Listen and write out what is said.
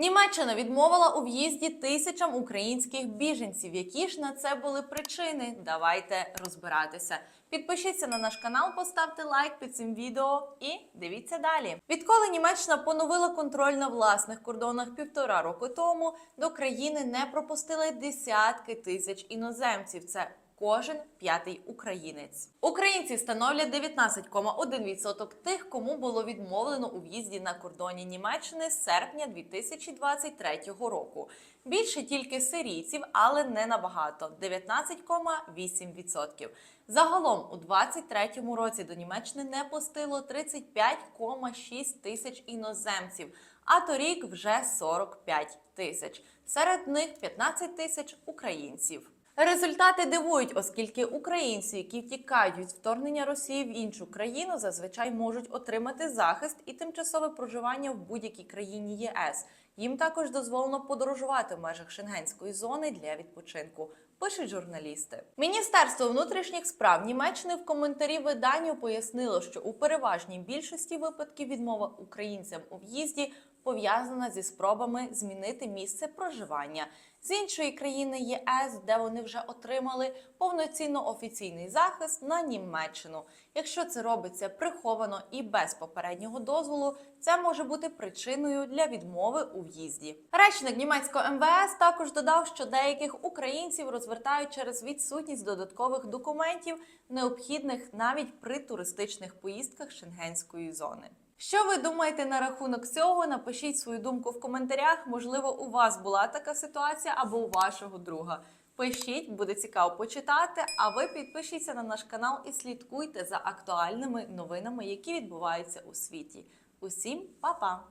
Німеччина відмовила у в'їзді тисячам українських біженців. Які ж на це були причини? Давайте розбиратися. Підпишіться на наш канал, поставте лайк під цим відео і дивіться далі. Відколи Німеччина поновила контроль на власних кордонах півтора року тому, до країни не пропустили десятки тисяч іноземців. Це Кожен п'ятий українець. Українці становлять 19,1% тих, кому було відмовлено у в'їзді на кордоні Німеччини з серпня 2023 року. Більше тільки сирійців, але не набагато 19,8%. Загалом у 2023 році до Німеччини не пустило 35,6 тисяч іноземців, а торік вже 45 тисяч. Серед них 15 тисяч українців. Результати дивують, оскільки українці, які втікають від вторгнення Росії в іншу країну, зазвичай можуть отримати захист і тимчасове проживання в будь-якій країні ЄС. Їм також дозволено подорожувати в межах шенгенської зони для відпочинку. Пишуть журналісти. Міністерство внутрішніх справ Німеччини в коментарі виданню пояснило, що у переважній більшості випадків відмова українцям у в'їзді пов'язана зі спробами змінити місце проживання з іншої країни ЄС, де вони вже отримали повноцінно офіційний захист на Німеччину. Якщо це робиться приховано і без попереднього дозволу, це може бути причиною для відмови у в'їзді. Речник німецького МВС також додав, що деяких українців розвертають через відсутність додаткових документів, необхідних навіть при туристичних поїздках шенгенської зони. Що ви думаєте на рахунок цього? Напишіть свою думку в коментарях. Можливо, у вас була така ситуація або у вашого друга. Пишіть, буде цікаво почитати. А ви підпишіться на наш канал і слідкуйте за актуальними новинами, які відбуваються у світі. Усім па-па!